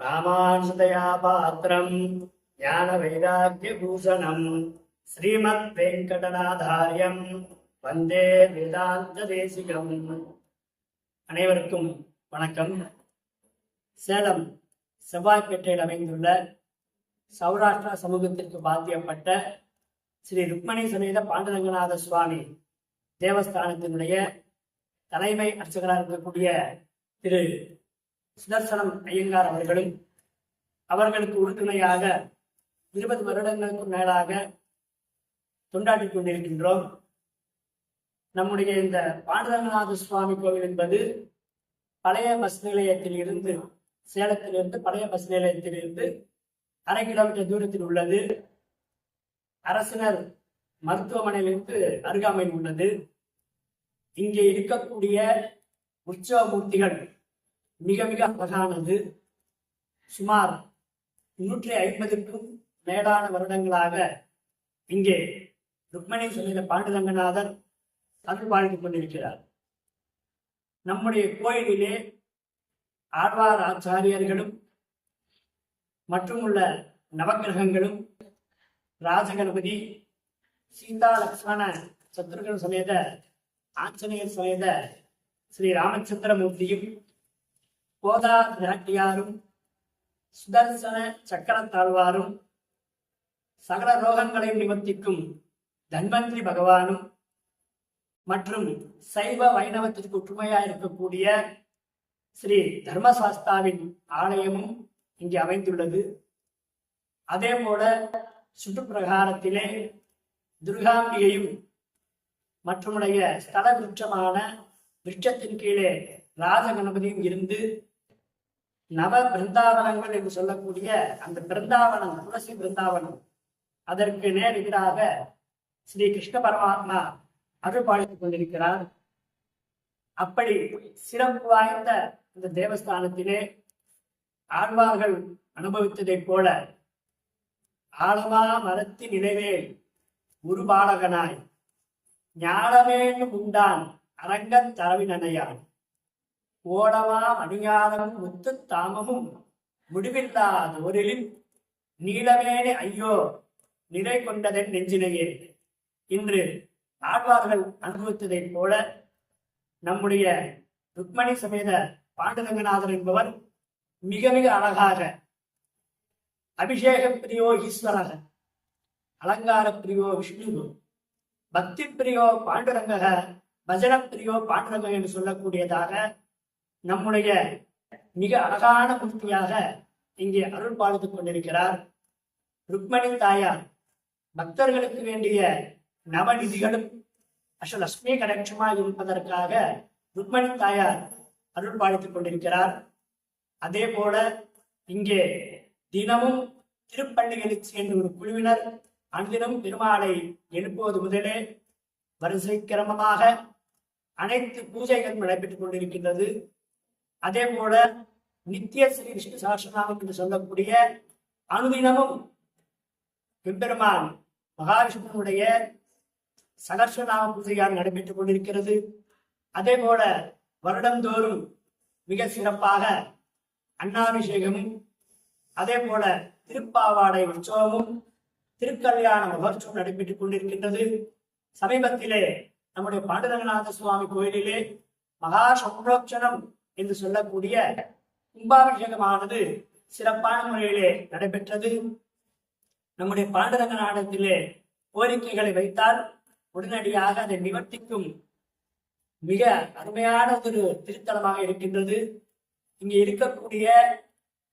ராமானுஜதயா பாத்திரம் ஞான வைராக்கிய பூஷணம் ஸ்ரீமத் வெங்கடநாதாரியம் வந்தே வேதாந்த தேசிகம் அனைவருக்கும் வணக்கம். சேலம் செவ்வாய்ப்பேட்டையில் அமைந்துள்ள சௌராஷ்டிரா சமூகத்திற்கு பாத்தியப்பட்ட ஸ்ரீ ருக்மணி சமேத பாண்டரங்கநாத சுவாமி தேவஸ்தானத்தினுடைய தலைமை அர்ச்சகராக இருக்கக்கூடிய திரு சுதர்சனம் ஐயங்கார் அவர்களும் அவர்களுக்கு உறுதுணையாக இருபது வருடங்களுக்கு மேலாக தொண்டாடிக் கொண்டிருக்கின்றோம். நம்முடைய இந்த பாண்டரங்கநாத சுவாமி கோவில் என்பது பழைய பஸ் நிலையத்தில் இருந்து சேலத்திலிருந்து பழைய பஸ் நிலையத்தில் இருந்து அரை கிலோமீட்டர் தூரத்தில் உள்ளது. அரசினர் மருத்துவமனையிலிருந்து அருகாமையில் உள்ளது. இங்கே இருக்கக்கூடிய உற்சவ மூர்த்திகள் மிக மிக அழகானது சுமார் நூற்றி ஐம்பதுக்கும் மேலான வருடங்களாக இங்கே ருக்மணி சமேத பாண்டுரங்கநாதர் தமிழ் வாழ்ந்து கொண்டிருக்கிறார். நம்முடைய கோயிலிலே ஆழ்வார் ஆச்சாரியர்களும் மற்றும் உள்ள நவக்கிரகங்களும் ராஜகணபதி சீதா லக்ஷ்மண சத்ருகன் சமேத ஆஞ்சநேயர் சமேத ஸ்ரீ ராமச்சந்திரமூர்த்தியும் கோதா நாட்டியாரும் சுதர்சன சக்கரத்தாழ்வாரும் சகல ரோகங்களையும் நிவர்த்திக்கும் தன்வந்திரி பகவானும் மற்றும் சைவ வைணவத்திற்கு ஒற்றுமையாக இருக்கக்கூடிய ஸ்ரீ தர்மசாஸ்தாவின் ஆலயமும் இங்கே அமைந்துள்ளது. அதே போல சுற்றுப்பிரகாரத்திலே துர்காம்பிகையும் மற்றுமுடைய ஸ்தல விருட்சமான விருட்சத்தின் கீழே ராஜகணபதியும் இருந்து நவ பிருந்தாவனங்கள் என்று சொல்லக்கூடிய அந்த பிருந்தாவனம் துளசி பிருந்தாவனம். அதற்கு நேர் எதிராக ஸ்ரீ கிருஷ்ண பரமாத்மா அருள்பாளித்துக் கொண்டிருக்கிறார். அப்படி சிறப்பு வாய்ந்த இந்த தேவஸ்தானத்திலே ஆழ்வார்கள் அனுபவித்ததைப் போல ஆழமா மரத்தின் நினைவேல் உருபாலகனாய் ஞானமேனும் உண்டான் அரங்கத் தரவினையான் ஓடமா மணியாரமும் முத்து தாமமும் முடிவில்லாதோரிலும் நீளமேனே ஐயோ நிலை கொண்டதன் நெஞ்சினையே. இன்று ஆழ்வார்கள் அனுபவித்ததைப் போல நம்முடைய ருக்மணி சமேத பாண்டுரங்கநாதர் என்பவர் மிக மிக அழகாக அபிஷேக பிரியோ ஈஸ்வரக அலங்கார பிரியோ விஷ்ணு பக்தி பிரியோ பாண்டுரங்கக பஜன பிரியோ பாண்டுரங்க என்று சொல்லக்கூடியதாக நம்முடைய மிக அழகான மூர்த்தியாக இங்கே அருள் பாலித்துக் கொண்டிருக்கிறார். ருக்மணி தாயார். பக்தர்களுக்கு வேண்டிய நவநிதிகளும் அஷ்டலட்சுமி கடாட்சமாக இருப்பதற்காக ருக்மணி தாயார் அருள் பாலித்துக் கொண்டிருக்கிறார். அதே போல இங்கே தினமும் திருப்பள்ளிகளுக்கு சேர்ந்த ஒரு குழுவினர் அன்றிலும் பெருமாளை எழுப்புவது முதலே வரிசை கிரமமாக அனைத்து பூஜைகளும் நடைபெற்றுக் கொண்டிருக்கின்றது. அதே போல நித்திய ஸ்ரீ விஷ்ணு சாஸ்திரநாமம் என்று சொல்லக்கூடிய அனுதினமும் எம்பெருமான் மகாவிஷ்ணுனுடைய சகர்ஷநாம பூஜையால் நடைபெற்றுக் கொண்டிருக்கிறது. அதே போல வருடந்தோறும் மிக சிறப்பாக அண்ணாபிஷேகமும் அதே போல திருப்பாவாடை உற்சவமும் திருக்கல்யாண மகோற்சவம் நடைபெற்றுக் கொண்டிருக்கின்றது. சமீபத்திலே நம்முடைய பாண்டுரங்கநாத சுவாமி கோயிலிலே மகா சம்ரோட்சணம் என்று சொல்லக்கூடிய கும்பாபிஷேகமானது சிறப்பான முறையிலே நடைபெற்றது. நம்முடைய பாண்டுரங்க நாடகத்திலே கோரிக்கைகளை வைத்தால் உடனடியாக அதை நிவர்த்திக்கும் மிக அருமையான ஒரு திருத்தலமாக இருக்கின்றது. இங்கே இருக்கக்கூடிய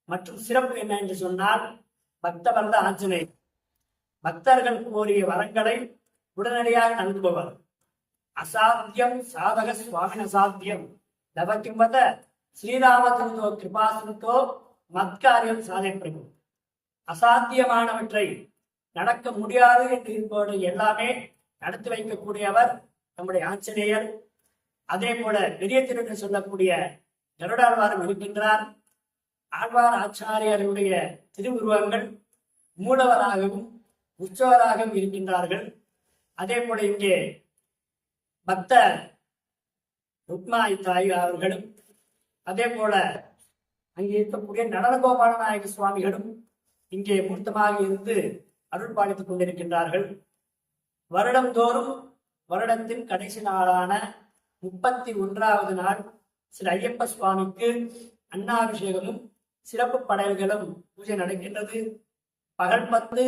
மற்றும் சிறப்பு என்ன என்று சொன்னால் பக்தவர்த ஆஞ்சனை பக்தர்கள் கோரிய வரங்களை உடனடியாக நல்குபவர் அசாத்தியம் சாதக சுவாமின சாத்தியம் தவக்கிம்பத ஸ்ரீராமகிருதோ கிருபாசனத்தோ மத்காரியம் சாதிப்பிரபு அசாத்தியமானவற்றை நடக்க முடியாது என்று இருப்பவர்கள் எல்லாமே நடத்தி வைக்கக்கூடியவர் நம்முடைய ஆஞ்சநேயர் அதே போல பெரிய திருட்டு சொல்லக்கூடிய கருடாழ்வாரம் இருக்கின்றார் ஆழ்வார் ஆச்சாரியருடைய திருவுருவங்கள் மூலவராகவும் உற்சவராகவும் இருக்கின்றார்கள் அதே போல இங்கே பக்த ருக்மாய் தாய் அவர்களும் அதே போல அங்கே இருக்கக்கூடிய நடனகோபால நாயக சுவாமிகளும் இங்கே மூர்த்தமாக இருந்து அருள் பாலித்துக் கொண்டிருக்கின்றார்கள். வருடந்தோறும் வருடத்தின் கடைசி நாளான முப்பத்தி ஒன்றாவது நாள் ஸ்ரீ ஐயப்ப சுவாமிக்கு அன்னாபிஷேகமும் சிறப்பு படையல்களும் பூஜை நடக்கின்றது. பகல் பத்து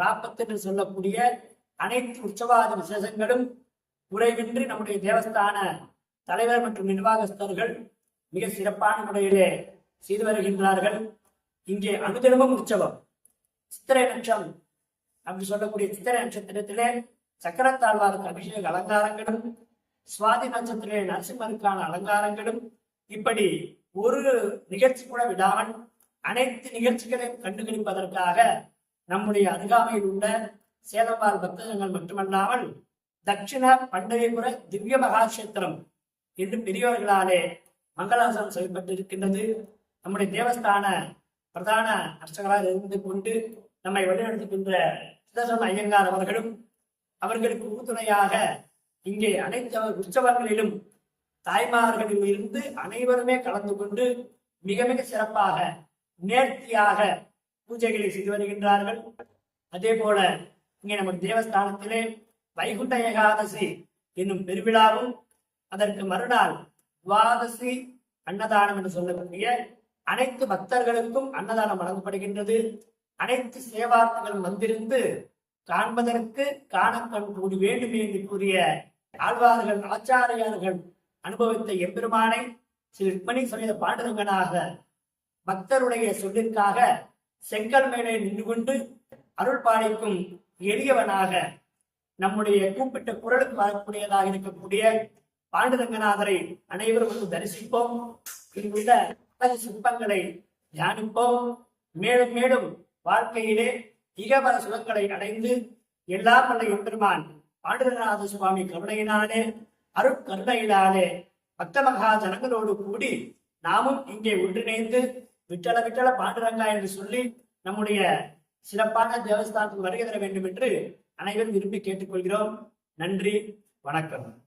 ராப்பத்து என்று சொல்லக்கூடிய அனைத்து உற்சவாத விசேஷங்களும் குறைவின்றி நம்முடைய தேவஸ்தான தலைவர் மற்றும் நிர்வாகஸ்தர்கள் மிக சிறப்பான முறையிலே செய்து வருகின்றார்கள். இங்கே அனுதினமும் உற்சவம். சித்திரை நட்சம் அப்படி சொல்லக்கூடிய சித்திரை நட்சத்திரத்திலே சக்கரத்தாழ்வாருக்கு அபிஷேக அலங்காரங்களும் சுவாதி நட்சத்திரே நரசிம்மருக்கான அலங்காரங்களும் இப்படி ஒரு நிகழ்ச்சி கூட விடாமல் அனைத்து நிகழ்ச்சிகளையும் கண்டுபிடிப்பதற்காக நம்முடைய அருகாமையில் உள்ள சேதம்பால் பக்தர்கள் மட்டுமல்லாமல் தட்சிண பண்டையபுர திவ்ய மகாட்சேத்திரம் இன்று பெரியவர்களாலே மங்களாசனம் செய்யப்பட்டிருக்கின்றது. நம்முடைய தேவஸ்தான பிரதான அர்ச்சகராக இருந்து கொண்டு நம்மை வழிநடத்துகின்ற சிதசன் ஐயங்கார் அவர்களும் அவர்களுக்கு உறுதுணையாக இங்கே அனைத்து உற்சவங்களிலும் தாய்மார்களில் இருந்து அனைவருமே கலந்து கொண்டு மிக மிக சிறப்பாக நேர்த்தியாக பூஜைகளை செய்து வருகின்றார்கள். அதே போல இங்கே நம்ம தேவஸ்தானத்திலே வைகுண்ட ஏகாதசி என்னும் பெருவிழாவும் அதற்கு மறுநாள் துவாதசி அன்னதானம் என்று சொல்லக்கூடிய அனைத்து பக்தர்களுக்கும் அன்னதானம் வழங்கப்படுகின்றது. அனைத்து சேவார்த்தங்களும் வந்திருந்து காண்பதற்கு காணக்கண் கூடி வேண்டும் என்று கூறிய ஆழ்வார்கள் ஆச்சாரியார்கள் அனுபவித்த எம்பெருமானை ஸ்ரீ ருக்மணி சமேத பாண்டரங்கனாக பக்தருடைய சொல்லிற்காக செங்கல் மேலே நின்று கொண்டு அருள் பாலிக்கும் எளியவனாக நம்முடைய கூப்பிட்ட குரலுக்கு வரக்கூடியதாக இருக்கக்கூடிய பாண்டுரங்கநாதரை அனைவரும் வந்து தரிசிப்போம். இங்குள்ள சிற்பங்களை தியானிப்போம். மேலும் மேலும் வாழ்க்கையிலே இகபர சுகங்களை அடைந்து எல்லாம் வல்ல எம்பெருமான் பாண்டுரநாத சுவாமி கருணையினாலே அருட்கருணையினாலே பக்த மகா ஜனங்களோடு கூடி நாமும் இங்கே ஒன்றிணைந்து விட்டல விட்டல பாண்டுரங்கா என்று சொல்லி நம்முடைய சிறப்பான தேவஸ்தானத்துக்கு வருகை தர வேண்டும் என்று அனைவரும் விரும்பி கேட்டுக்கொள்கிறோம். நன்றி வணக்கம்.